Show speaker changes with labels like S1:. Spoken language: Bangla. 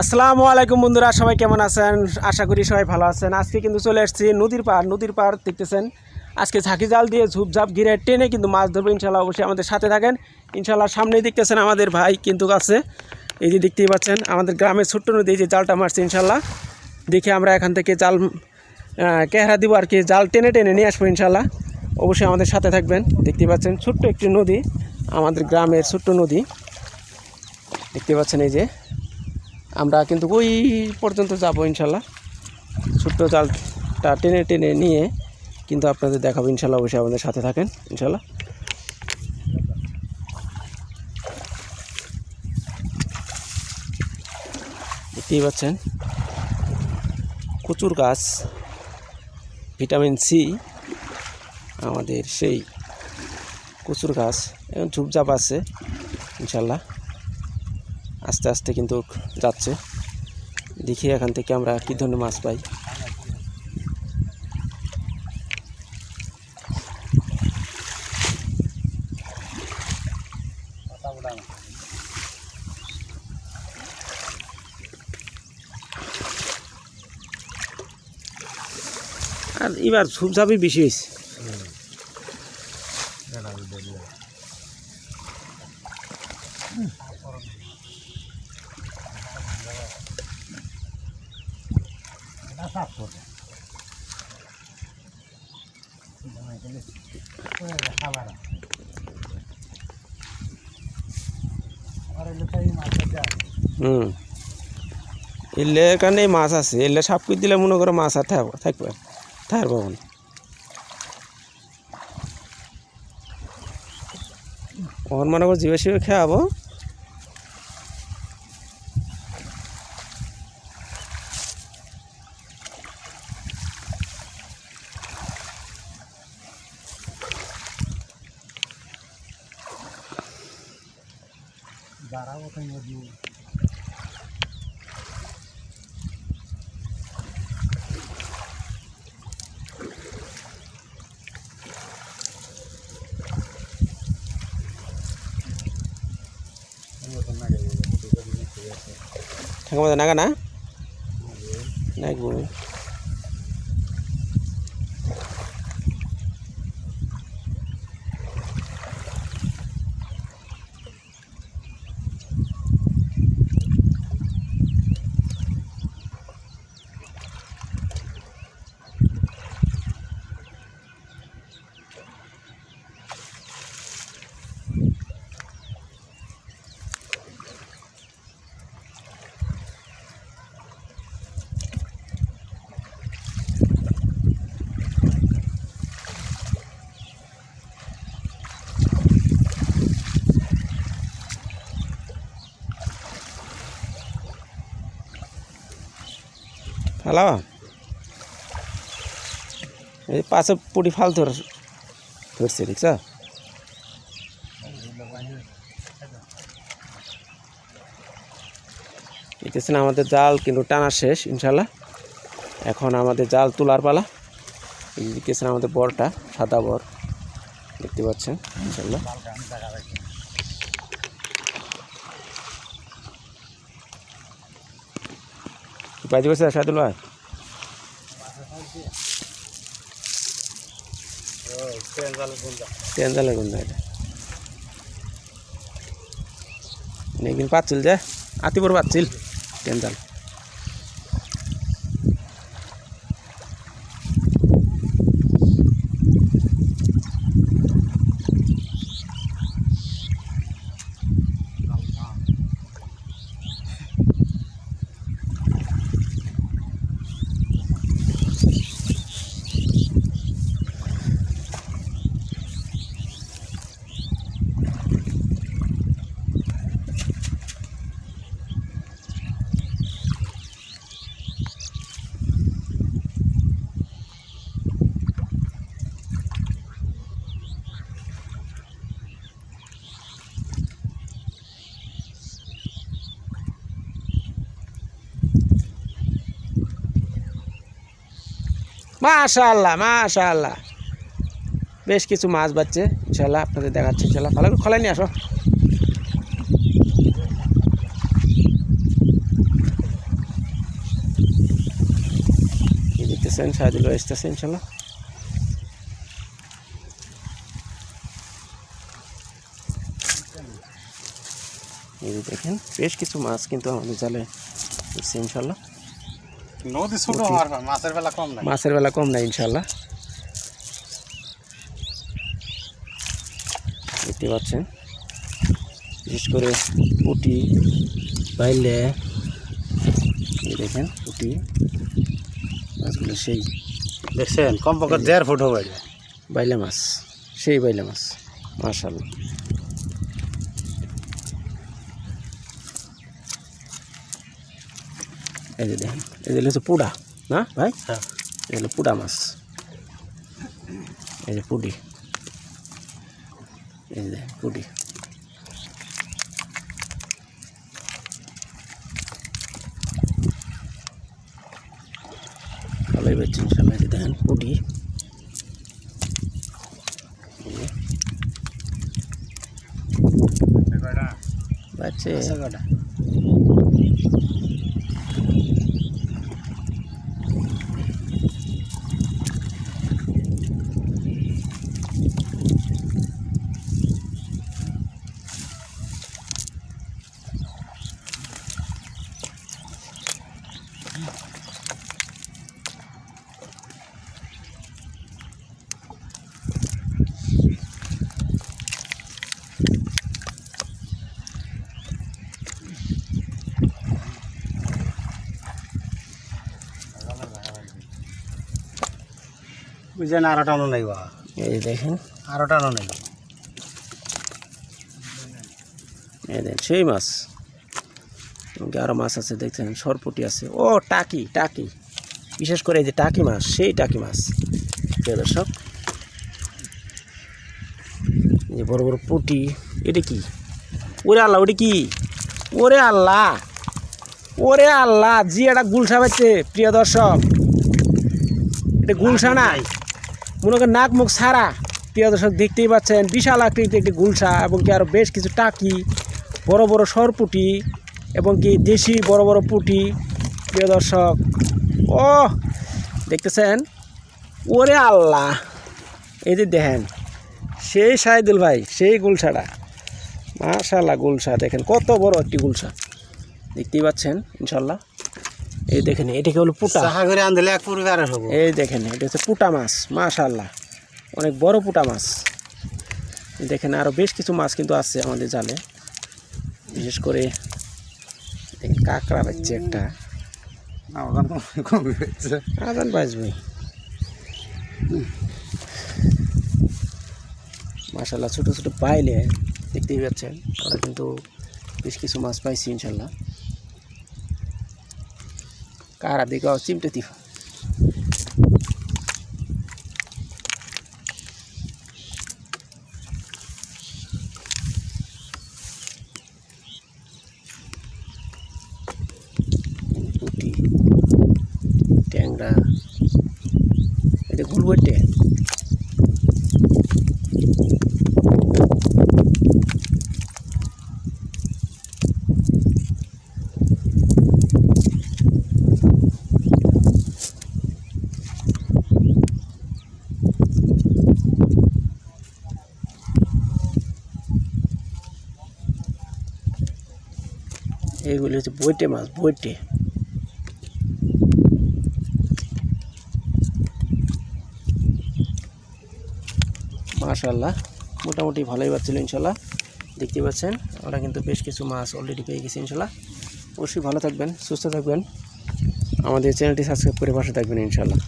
S1: আসসালামু আলাইকুম বন্ধুরা, সবাই কেমন আছেন? আশা করি সবাই ভালো আছেন। আজকে কিন্তু চলে এসেছি নদীর পাড় নদীর পাড় দেখতেছেন। আজকে ঝাঁকি জাল দিয়ে ঝুপঝাপ ঘিরে টেনে কিন্তু মাছ ধরবো ইনশাল্লাহ অবশ্যই আমাদের সাথে থাকেন। ইনশাল্লাহ সামনেই দেখতেছেন আমাদের ভাই কিন্তু আছে। এই যে দেখতেই পাচ্ছেন, আমাদের গ্রামের ছোট্ট নদী, এই যে জালটা মারছে ইনশাল্লাহ দেখে আমরা এখান থেকে জাল কেহারা দিব আর কি, জাল টেনে টেনে নিয়ে আসব ইনশাল্লাহ অবশ্যই আমাদের সাথে থাকবেন। দেখতে পাচ্ছেন, ছোট্ট একটি নদী, আমাদের গ্রামের ছোট্ট নদী। দেখতে পাচ্ছেন এই যে আমরা কিন্তু ওই পর্যন্ত যাব ইনশাল্লাহ। ছোট্ট জালটা টেনে টেনে নিয়ে কিন্তু আপনাদের দেখাবো ইনশাল্লাহ, অবশ্যই আমাদের সাথে থাকেন, ইনশাল্লাহ। দেখতেই পাচ্ছেন, কচুর গাছ, ভিটামিন সি, আমাদের সেই কচুর গাছ, এখন ঝুপঝাপ আছে, ইনশাল্লাহ। আস্তে আস্তে কিন্তু যাচ্ছে। দেখি এখান থেকে আমরা কী ধরনের মাছ পাই। আর এবার ঝুপঝাপই বেশি হয়েছে। হুম। এলে এখানে মাছ আছে। এলে সাপ করে দিলে মনে করো মাছ আর থাকবে থাকবে থাকবে না। ওর মনে করো জিবে শিবে খাওয়াবো Barang apa yang lebih Kamu tenang na Naik gunung. Hello এই পাশে পুটি ফাল ধর ধরছে, দেখছ? দেখতেছেন আমাদের জাল, কিন্তু টানা শেষ, ইনশাল্লাহ। এখন আমাদের জাল তোলার পালা। দেখতেছেন আমাদের বরটা, সাদা বর। দেখতে পাচ্ছেন, ইনশাল্লাহ। বাজি বসে সাদুল ভাই? ট্রেন জালের গন্ধ এটা। নেগিন পাচ্ছিল যে আতিপুর পাচ্ছিল ট্রেন মাশাল্লাহ মাশাল্লাহ বেশ কিছু মাছ বাচ্চে ইনশাল্লাহ আপনাদের দেখাচ্ছি ইনশাল্লাহ ভালো করে খোলাই নিয়ে আসো দেখতেছেন সাহায্য আসতেছে ইনশাল্লাহ দেখেন, বেশ কিছু মাছ কিন্তু আমাদের জালে ইনশাল্লাহ
S2: নদী ছোট হওয়ার মাছের বেলা কম নাই।
S1: মাছের বেলা কম নাই ইনশাল্লাহ দেখতে পাচ্ছেন? বিশেষ করে পুটি বাইলে দেখেন পুটি মাছগুলো সেই
S2: দেখছেন কম কমপক্ষে দেড় ফুট হবে।
S1: বাইলে মাছ সেই বাইলে মাছ মাশাল্লাহ এই যে দেখেন এই যে হচ্ছে পুডা না ভাই
S2: হ্যাঁ
S1: এই হলো পুডা মাছ এই যে পুডি এই যে পুডি ভালোই যে দেখেন পুডি বাচ্চে
S2: আছে কটা? বুঝছেন আরও টানো নাই বা
S1: এই দেখেন।
S2: আরও টানো নাই।
S1: এই দেখেন সেই মাছ। আরও মাছ আছে দেখছেন সরপুটি আছে। ও টাকি টাকি। বিশেষ করে এই যে টাকি মাছ সেই টাকি মাছ। প্রিয় দর্শক যে বড় বড় পুটি এটা কি? ওরে আল্লাহ ওটা কি? ওরে আল্লাহ ওরে আল্লাহ জি এটা গুলশা পাচ্ছে প্রিয় দর্শক। এটা গুলশা না মনে করেন নাক মুখ ছাড়া প্রিয় দর্শক, দেখতেই পাচ্ছেন বিশাল আকৃতির একটি গুলশা এবং কি আরও বেশ কিছু টাকি, বড় বড় সরপুটি এবং কি দেশি বড় বড় পুটি। প্রিয় দর্শক ও দেখতেছেন? ওরে আল্লাহ! এই যে দেখেন, সেই সাইদুল ভাই, সেই গুলশাটা। মাশাল্লাহ গুলশা, দেখেন কত বড় একটি গুলশা। দেখতেই পাচ্ছেন ইনশাল্লাহ এই দেখেন এটাকে হলো পুটা?
S2: চাহা করে আনদিলে এক পরিবার হব।
S1: এই দেখেন এটা হচ্ছে পুটা মাছ মাশাল্লাহ অনেক বড় পুটা মাছ। দেখেন আরও বেশ কিছু মাছ কিন্তু আছে আমাদের জালে। বিশেষ করে কাঁকড়া পাচ্ছে একটা।
S2: না ওখান কম- কম
S1: আজান বাজবে। মাশাল্লাহ ছোটো ছোটো পাইলে দেখতেই পাচ্ছেন আমরা কিন্তু বেশ কিছু মাছ পাইছি ইনশাল্লাহ কারা দিকে চিমটে দিব ট্যাংরা। এটা গুলবটে হচ্ছে বইটে মাছ, বইটে। মাশাল্লাহ মোটামুটি ভালোই পাচ্ছিল ইনশাল্লাহ দেখতে পাচ্ছেন আমরা কিন্তু বেশ কিছু মাছ অলরেডি পেয়ে গেছি ইনশাল্লাহ অবশ্যই ভালো থাকবেন, সুস্থ থাকবেন। আমাদের চ্যানেলটি সাবস্ক্রাইব করে পাশে থাকবেন ইনশাল্লাহ